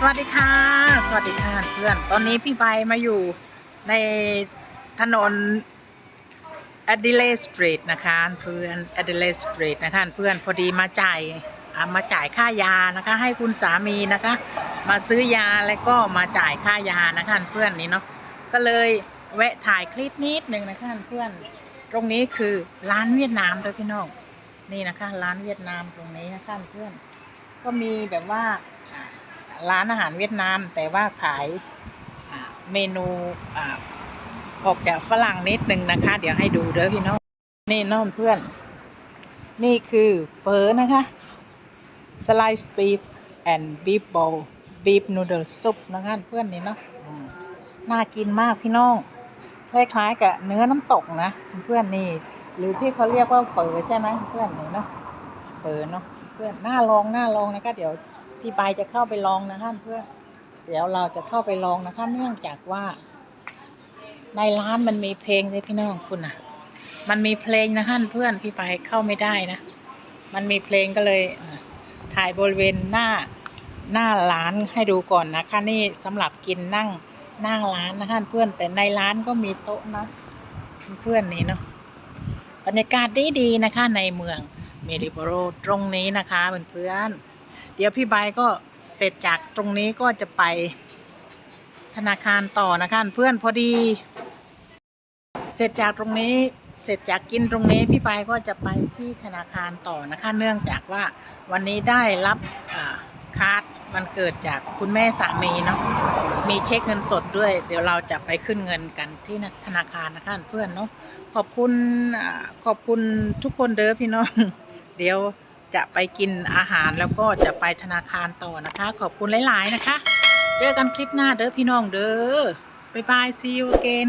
สวัสดีค่ะ สวัสดีค่ะเพื่อน ตอนนี้พี่ใบมาอยู่ในถนน a d i l e s Street นะคะเพื่อน a d i l e s Street นะคะเพื่อนพอดีมาจ่ายอ่ามาจ่ายค่ายานะคะ ให้คุณสามีนะคะ มาซื้อยาแล้วก็มาจ่ายค่ายานะคะเพื่อนนี่เนาะก็เลยแวะถ่ายคลิปนิดหนึ่งนะคะเพื่อน ตรงนี้คือร้านเวียดนามด้วยพี่น้องนี่นะคะ ร้านเวียดนามตรงนี้นะคะเพื่อน ก็มีแบบว่า ร้านอาหารเวียดนาม แต่ว่าขายอ่าเมนูอ่าออกจากฝรั่งนิดนึงนะคะ เดี๋ยวให้ดูเด้อพี่น้องนี่น้องเพื่อน นี่คือเฟอนะคะ slice beef and beef bowl beef noodle soup นะคะเพื่อนนี่เนาะอืมน่ากินมากพี่น้องคล้ายๆกับเนื้อน้ำตกนะเพื่อนนี่ หรือที่เขาเรียกว่าเฟอใช่ไหมเพื่อนนี่เนาะเฟอเนาะเพื่อนน่าลองน่าลองนะคะเดี๋ยว พี่ปายจะเข้าไปลองนะคะเพื่อนเดี๋ยวเราจะเข้าไปลองนะคะ เนื่องจากว่า ในร้านมันมีเพลงเลยพี่น้องคุณนะมันมีเพลงนะคะเพื่อนพี่ปายเข้าไม่ได้นะ มันมีเพลงก็เลยถ่ายบริเวณหน้าหน้าร้านให้ดูก่อนนะคะนี่สำหรับกินนั่งนั่งร้านนะคะเพื่อนแต่ในร้านก็มีโต๊ะนะเพื่อนนี่เนาะบรรยากาศดีดีๆนะคะ ในเมืองเมริโบโรตรงนี้นะคะเพื่อนๆ เดี๋ยวพี่ใบก็เสร็จจากตรงนี้ก็จะไปธนาคารต่อนะคะเพื่อนพอดี เสร็จจากตรงนี้เสร็จจากกินตรงนี้พี่ปายก็จะไปที่ธนาคารต่อนะคะเนื่องจากว่าวันนี้ได้รับคาร์ดวันเกิดจากคุณแม่สามีเนาะมีเช็คเงินสดด้วย เดี๋ยวเราจะไปขึ้นเงินกันที่ธนาคารนะคะเพื่อนเนาะขอบคุณขอบคุณทุกคนเด้อพี่น้องเดี๋ยว จะไปกินอาหารแล้วก็จะไปธนาคารต่อนะคะ ขอบคุณหลาย ๆ นะคะ เจอกันคลิปหน้าเด้อพี่น้องเด้อบ๊ายบาย see you again